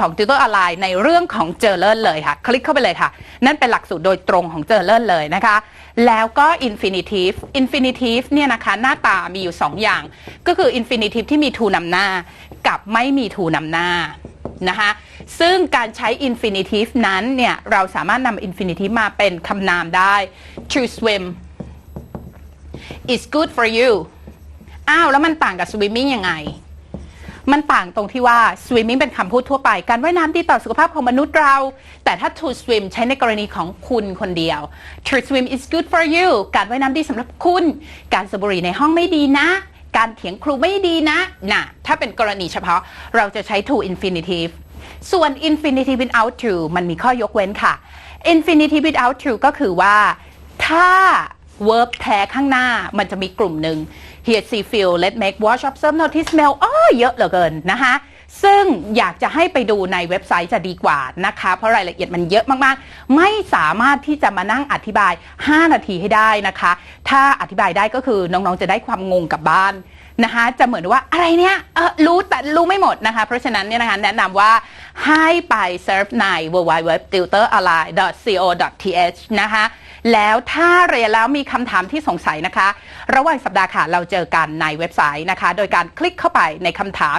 ของ Tutor Online ในเรื่องของเจอเล r เลยค่ะ คลิกเข้าไปเลยค่ะ นั่นเป็นหลักสูตรโดยตรงของเจอเล r เลยนะคะ แล้วก็ infinitive infinitive เนี่ยนะคะหน้าตามีอยู่ 2 อย่าง ก็คือ infinitive ที่มี to นำหน้า กับไม่มี to นำหน้านะคะซึ่งการใช้ infinitive นั้นเนี่ย เราสามารถนำ infinitive มาเป็นคำนามได้ to swim is good for you อ้าว แล้วมันต่างกับ swimming ยังไง มันต่างตรงที่ว่า swimming เป็นคำพูดทั่วไป การว่ายน้ำดีต่อสุขภาพของมนุษย์เรา แต่ถ้า to swim ใช้ในกรณีของคุณคนเดียว to swim is good for you การว่ายน้ำดีสำหรับคุณ การสูบบุหรี่ในห้องไม่ดีนะ การเถียงครูไม่ดีนะน่ะ ถ้าเป็นกรณีเฉพาะเราจะใช้ to infinitive ส่วน infinitive without to มันมีข้อยกเว้นค่ะ infinitive without to ก็คือว่า ถ้า verb แท้ข้างหน้ามันจะมีกลุ่มหนึ่ง hear see feel let make watch observe notice smell อ้อเยอะเหลือเกินนะคะ ซึ่งอยากจะให้ไปดูในเว็บไซต์จะดีกว่านะคะ เพราะรายละเอียดมันเยอะมากๆ ไม่สามารถที่จะมานั่งอธิบาย 5 นาทีให้ได้นะคะ ถ้าอธิบายได้ก็คือน้องๆจะได้ความงงกลับบ้านนะคะจะเหมือนว่าอะไรเนี่ยเออรู้แต่รู้ไม่หมดนะคะ เพราะฉะนั้นเนี่ยนะคะแนะนำว่าให้ไปเซิร์ฟใน www.tutoralliance.co.th นะคะแล้วถ้าเรียนแล้วมีคำถามที่สงสัยนะคะ ระหว่างสัปดาห์ค่ะเราเจอกันในเว็บไซต์นะคะ โดยการคลิกเข้าไปในคำถาม